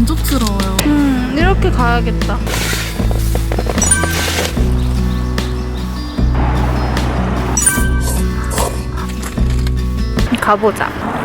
만족스러워요. 음, 이렇게 가야겠다. 가보자.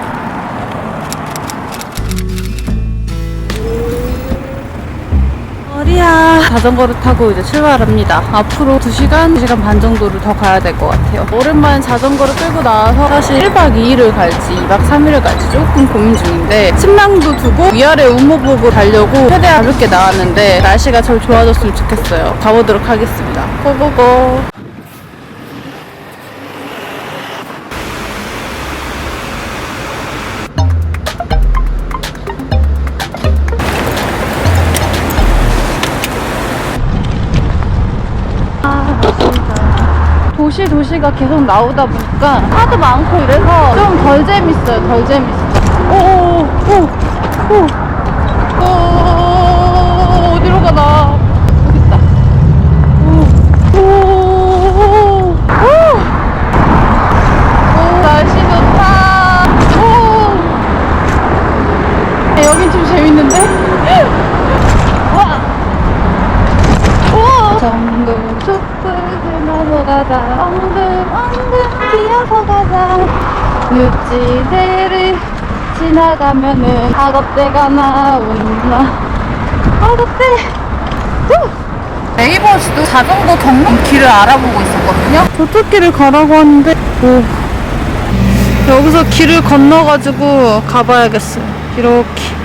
어리야. 자전거를 타고 이제 출발합니다. 앞으로 2시간, 2시간 반 정도를 더 가야 될 것 같아요. 오랜만에 자전거를 끌고 나와서 사실 1박 2일을 갈지 2박 3일을 갈지 조금 고민 중인데 침낭도 두고 위아래 우모 보고 가려고 최대한 가볍게 나왔는데 날씨가 좀 좋아졌으면 좋겠어요. 가보도록 하겠습니다. 고고고. 도시 도시가 계속 나오다 보니까 하도 많고 이래서 좀 덜 재밌어요. 덜 재밌어. 오오오오 오, 가자. 엉금 엉금 기어서 가자. 육지대를 지나가면은 악어떼가 나온다. 악어떼 네이버에서도 자전거 경로 길을 알아보고 있었거든요. 저쪽 길을 가라고 하는데 오. 여기서 길을 건너가지고 가봐야겠어요 이렇게.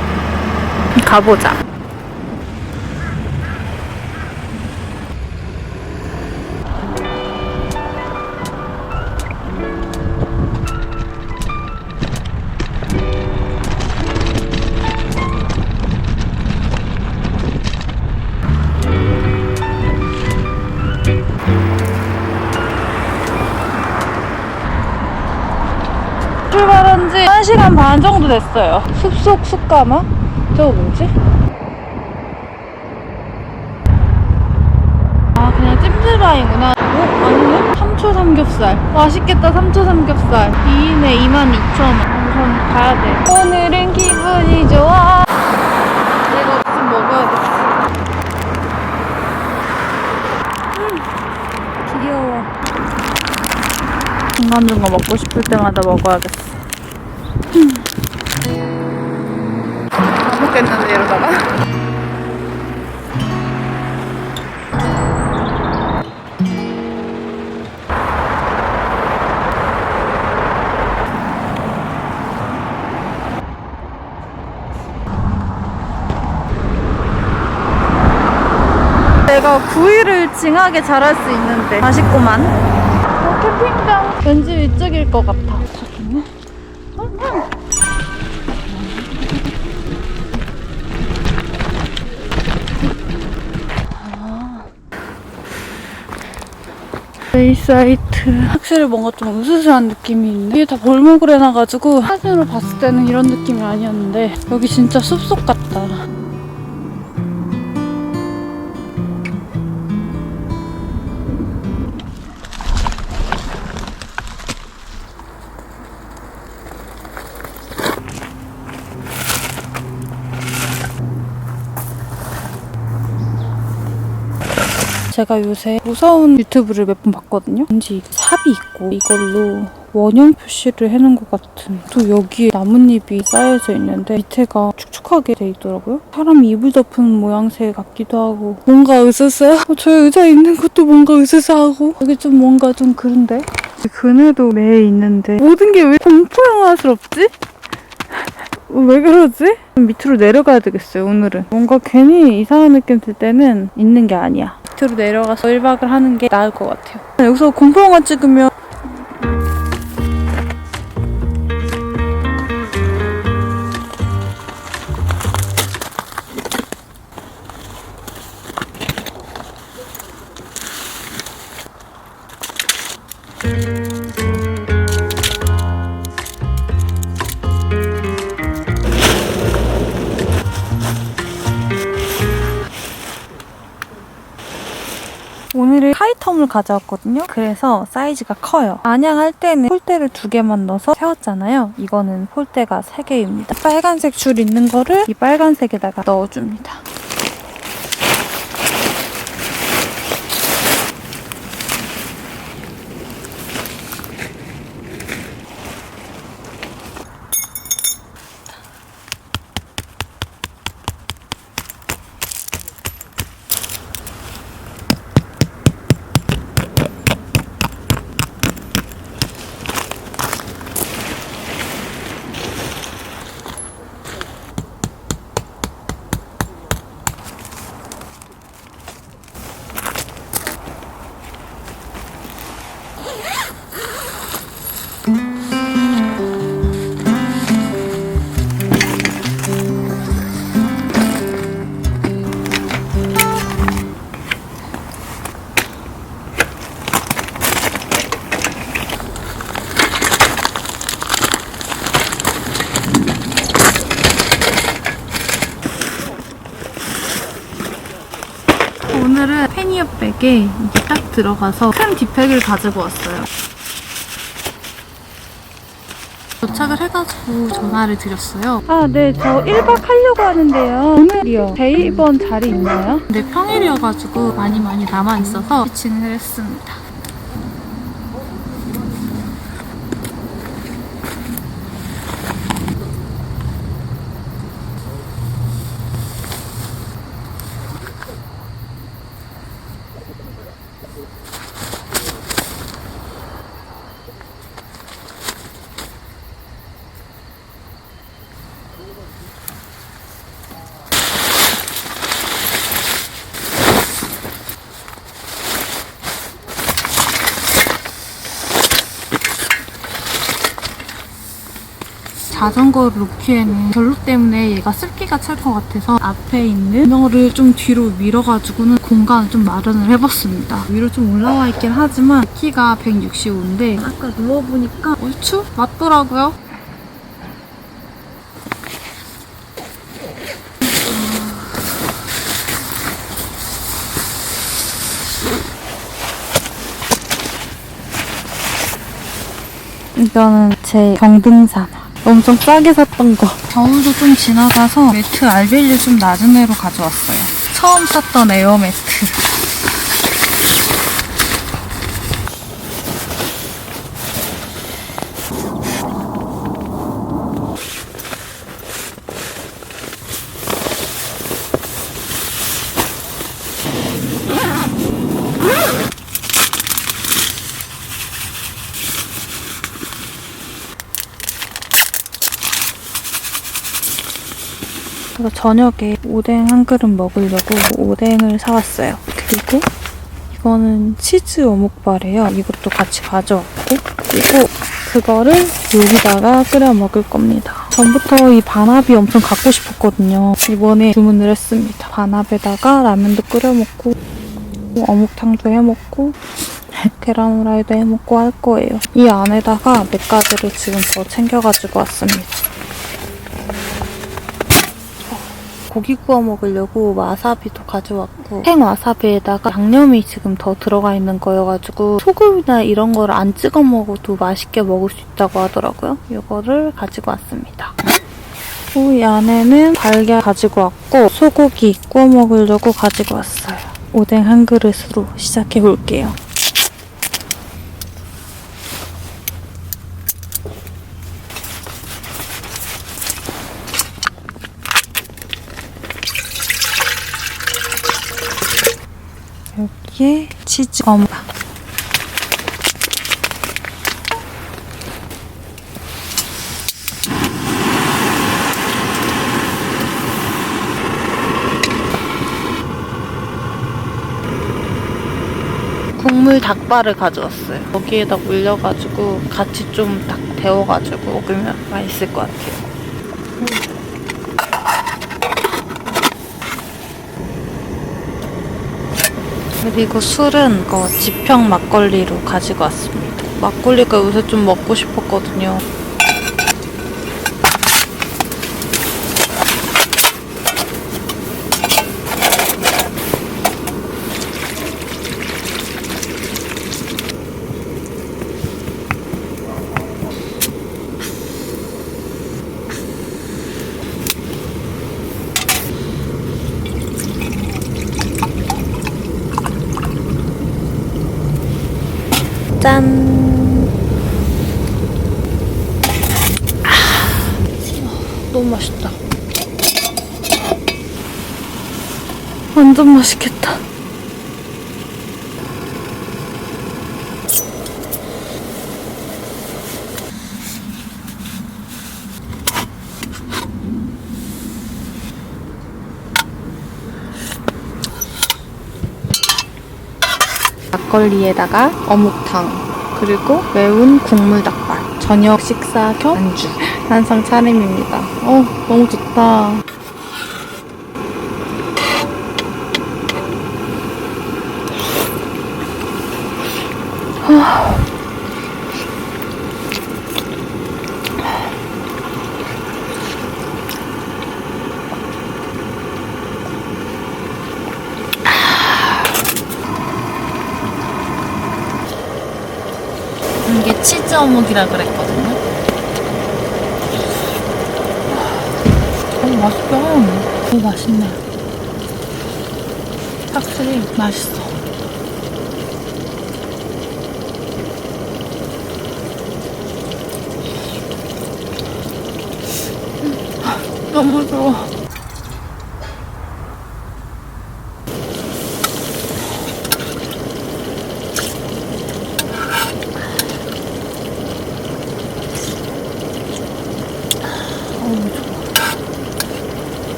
가보자 출발한 지 1시간 반 정도 됐어요. 숲속 숲가마? 저거 뭐지? 아, 그냥 찜질방이구나. 어? 아니네? 삼초 삼겹살. 맛있겠다, 삼초 삼겹살. 2인에 22,000원. 우선 가야 돼. 오늘은 기분이 좋아. 이거 없으면 먹어야겠어. 음, 귀여워. 중간중간 먹고 싶을 때마다 먹어야겠어. 다 먹겠는데 이러다가? 내가 구이를 징하게 잘할 수 있는데 맛있구만. 어, 캠핑장 왠지 이쪽일 것 같아. 어, 베이사이트. 확실히 뭔가 좀 으스스한 느낌이 있네 이게 다 골목을 해놔가지고 사진으로 봤을 때는 이런 느낌이 아니었는데 여기 진짜 숲속 같다 제가 요새 무서운 유튜브를 몇 번 봤거든요. 왠지 삽이 있고 이걸로 원형 표시를 해놓은 것 같은 또 여기에 나뭇잎이 쌓여져 있는데 밑에가 축축하게 돼 있더라고요. 사람 이불 덮은 모양새 같기도 하고 뭔가 으스스해. 어, 저 의자에 있는 것도 뭔가 으스스하고 여기 좀 뭔가 좀 그런데 그네도 매에 있는데 모든 게 왜 공포 영화스럽지? 왜 그러지? 밑으로 내려가야 되겠어요, 오늘은. 뭔가 괜히 이상한 느낌 들 때는 있는 게 아니야. 밑으로 내려가서 1박을 하는 게 나을 것 같아요. 여기서 공포영화 찍으면 가져왔거든요. 그래서 사이즈가 커요. 안양할 때는 폴대를 두 개만 넣어서 세웠잖아요. 이거는 폴대가 세 개입니다. 빨간색 줄 있는 거를 이 빨간색에다가 넣어줍니다. 오늘은 패니어백에 이게 딱 들어가서 큰 디팩을 가지고 왔어요. 도착을 해가지고 전화를 드렸어요. 아, 네. 저 1박 하려고 하는데요. 오늘이요. 데이번 자리 있나요? 근데 평일이어가지고 많이 많이 남아있어서 피칭을 했습니다. 자전거를 놓기에는 결로 때문에 얘가 습기가 찰 것 같아서 앞에 있는 그녀를 좀 뒤로 밀어가지고는 공간을 좀 마련을 해봤습니다. 위로 좀 올라와 있긴 하지만 키가 165인데 아까 누워보니까 얼추 맞더라고요. 이거는 제 경등산. 엄청 싸게 샀던 거. 겨울도 좀 지나가서 매트 알벨리 좀 낮은 애로 가져왔어요. 처음 샀던 에어 매트. 저녁에 오뎅 한 그릇 먹으려고 오뎅을 사왔어요. 그리고 이거는 치즈 어묵발이에요. 이것도 같이 가져왔고 그리고 그거를 여기다가 끓여 먹을 겁니다. 전부터 이 반합이 엄청 갖고 싶었거든요. 이번에 주문을 했습니다. 반합에다가 라면도 끓여 먹고 어묵탕도 해 먹고 계란 후라이도 해 먹고 할 거예요. 이 안에다가 몇 가지를 지금 더 챙겨가지고 왔습니다. 고기 구워 먹으려고 와사비도 가져왔고 생 와사비에다가 양념이 지금 더 들어가 있는 거여가지고 소금이나 이런 거를 안 찍어 먹어도 맛있게 먹을 수 있다고 하더라고요. 이거를 가지고 왔습니다. 이 안에는 달걀 가지고 왔고 소고기 구워 먹으려고 가지고 왔어요. 오뎅 한 그릇으로 시작해 볼게요. 여기에 치즈 어묵. 국물 닭발을 가져왔어요. 거기에다 올려가지고 같이 좀 딱 데워가지고 먹으면 맛있을 것 같아요. 그리고 술은 어, 지평 막걸리로 가지고 왔습니다. 막걸리가 요새 좀 먹고 싶었거든요. 짠. 아, 너무 맛있다. 완전 맛있겠다. 막걸리에다가 어묵탕 그리고 매운 국물 닭발 저녁 식사 겸 안주 한상 차림입니다. 어 너무 좋다. 이게 어묵이라 그랬거든요. 어 맛있다. 너무 맛있네. 확실히 맛있어. 음, 너무 좋아.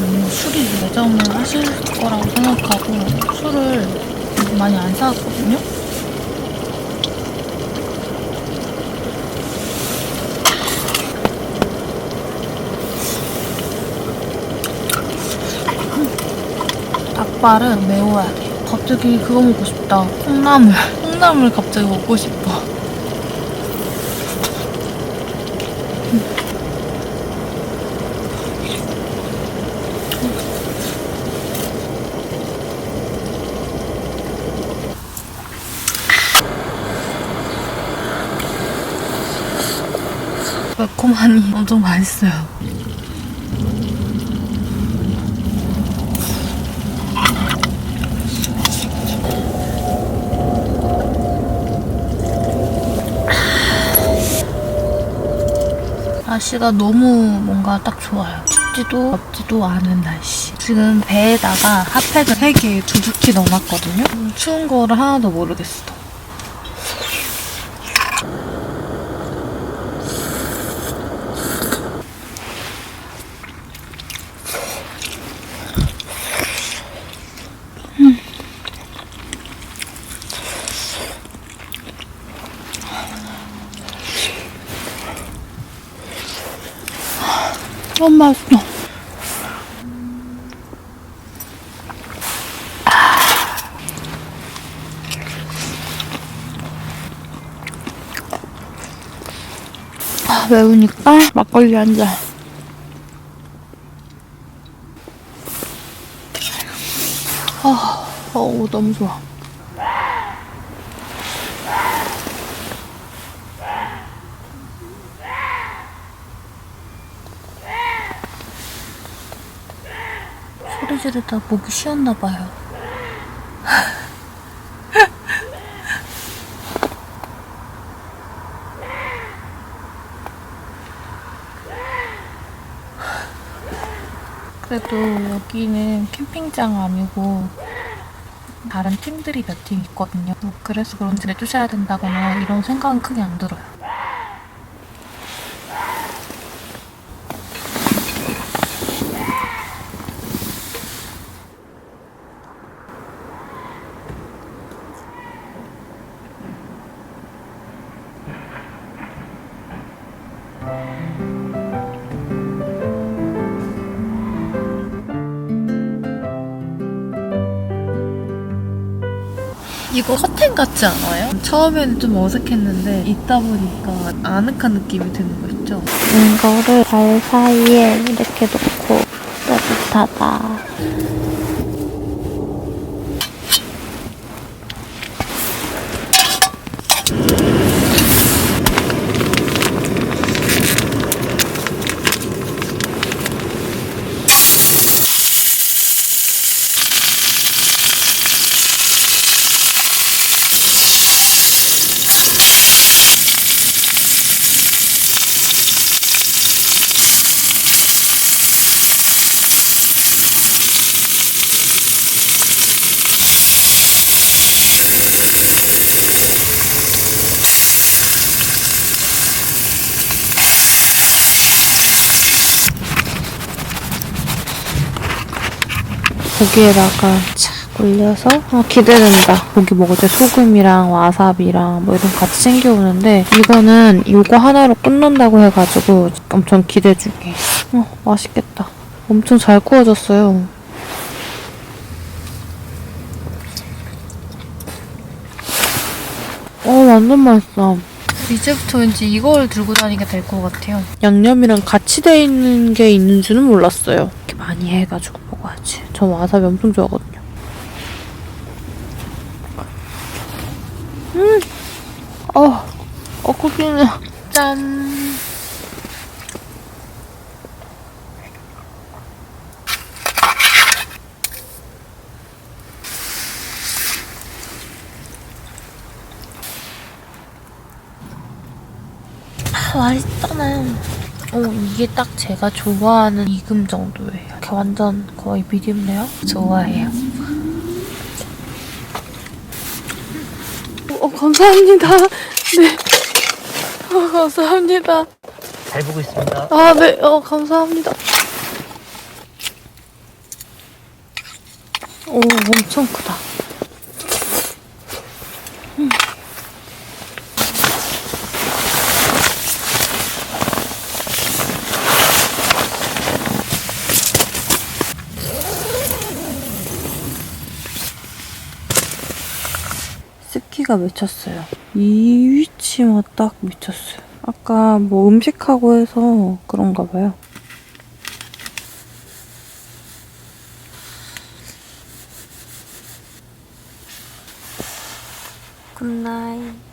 음, 술이 매점을 하실 거라고 생각하고 술을 많이 안 사왔거든요. 닭발은 매워야 돼. 갑자기 그거 먹고 싶다. 콩나물. 콩나물 갑자기 먹고 싶어. 매콤하니 엄청 맛있어요. 날씨가 너무 뭔가 딱 좋아요. 춥지도 덥지도 않은 날씨. 지금 배에다가 핫팩을 3개 두둑히 넣어놨거든요. 음, 추운 거를 하나도 모르겠어. 너무 맛있어. 아, 매우니까 막걸리 한 잔. 아, 어우, 너무 좋아. 소리 지르다 목이 쉬었나 봐요. 그래도 여기는 캠핑장 아니고 다른 팀들이 몇 팀 있거든요. 뭐 그래서 그런지 내주셔야 된다거나 이런 생각은 크게 안 들어요. 이거 커튼 같지 않아요? 처음에는 좀 어색했는데 있다 보니까 아늑한 느낌이 드는 거 있죠? 이거를 발 사이에 이렇게 놓고 따뜻하다. 고기에다가 착 올려서 아, 기대된다. 고기 먹을 때 소금이랑 와사비랑 뭐 이런 거 같이 챙겨오는데 이거는 이거 하나로 끝난다고 해가지고 엄청 기대 중이에요. 어, 맛있겠다. 엄청 잘 구워졌어요. 어, 완전 맛있어. 이제부터 왠지 이걸 들고 다니게 될 것 같아요. 양념이랑 같이 돼 있는 게 있는 줄은 몰랐어요. 이렇게 많이 해가지고 먹어야지. 전 와사비 엄청 좋아하거든요. 음, 어, 어, 고기는 짠. 아, 맛있잖아요. 어, 이게 딱 제가 좋아하는 익음 정도예요. 이렇게 완전 거의 미디움 레어? 좋아해요. 어, 감사합니다. 네. 어, 감사합니다. 잘 보고 있습니다. 아, 네. 어, 감사합니다. 오, 엄청 크다. 음. 습기가 미쳤어요. 이 위치만 딱 미쳤어요. 아까 뭐 음식하고 해서 그런가 봐요. 굿나잇.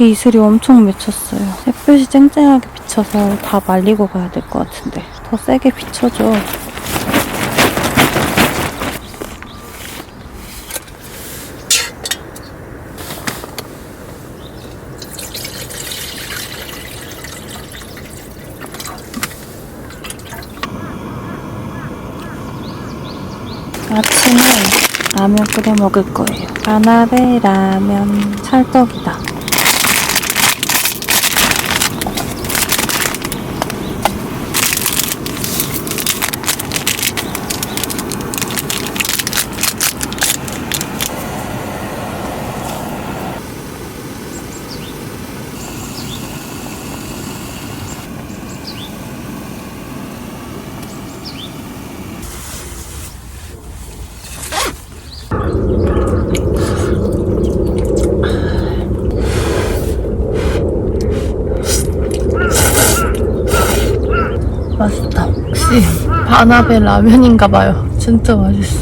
이 이슬이 엄청 맺혔어요. 햇볕이 쨍쨍하게 비쳐서 다 말리고 가야 될 것 같은데 더 세게 비춰줘. 아침에 라면 끓여 먹을 거예요. 가나베 라면 찰떡이다. 혹시 바나베 라면인가 봐요. 진짜 맛있어.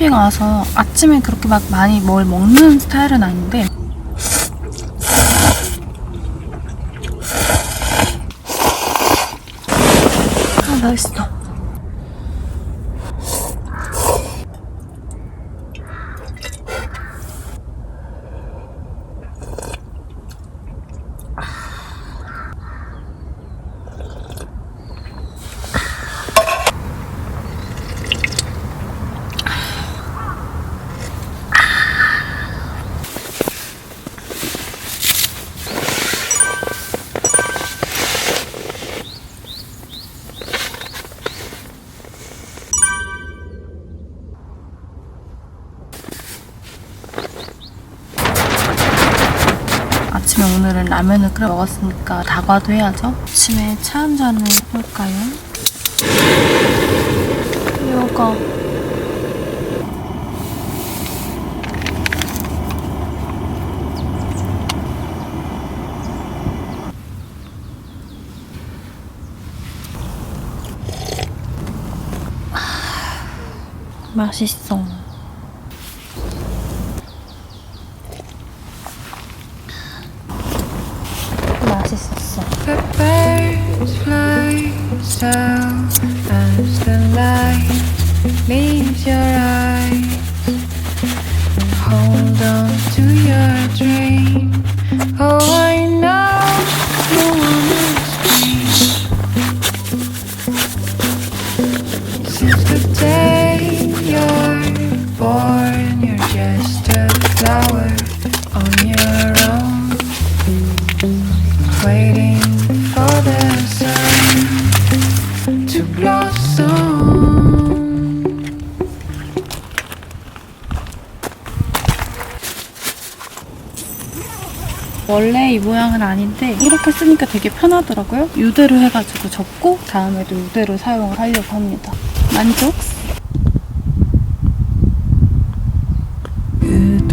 캠핑 와서 아침에 그렇게 막 많이 뭘 먹는 스타일은 아닌데 아, 맛있어. 그럼 오늘은 라면을 끓여 먹었으니까 다과도 해야죠. 아침에 차 한 잔을 해볼까요? 요거. 맛있어. 맛있었어. 원래 이 모양은 아닌데 이렇게 쓰니까 되게 편하더라고요. 이대로 해가지고 접고 다음에도 이대로 사용을 하려고 합니다. 만족? It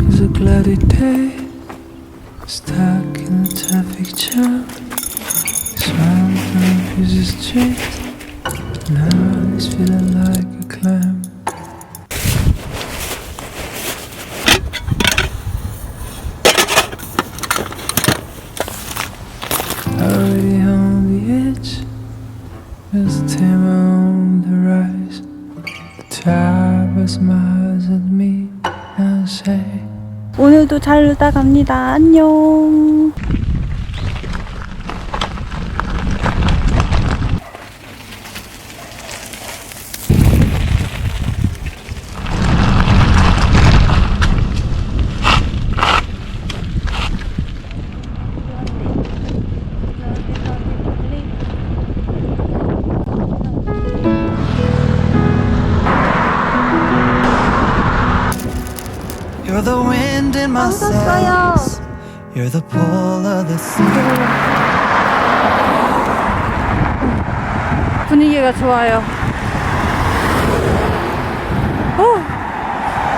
there's a timber on the rise. The tower smiles at me and say. 오늘도 잘 놀다 갑니다. 안녕. 분위기가 좋아요. 어,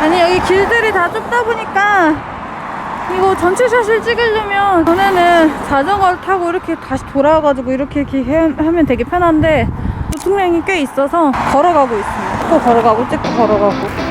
아니 여기 길들이 다 좁다 보니까 이거 전체 샷을 찍으려면 전에는 자전거를 타고 이렇게 다시 돌아와가지고 이렇게 이렇게 해- 하면 되게 편한데 교통량이 꽤 있어서 걸어가고 있습니다. 또 걸어가고 찍고 걸어가고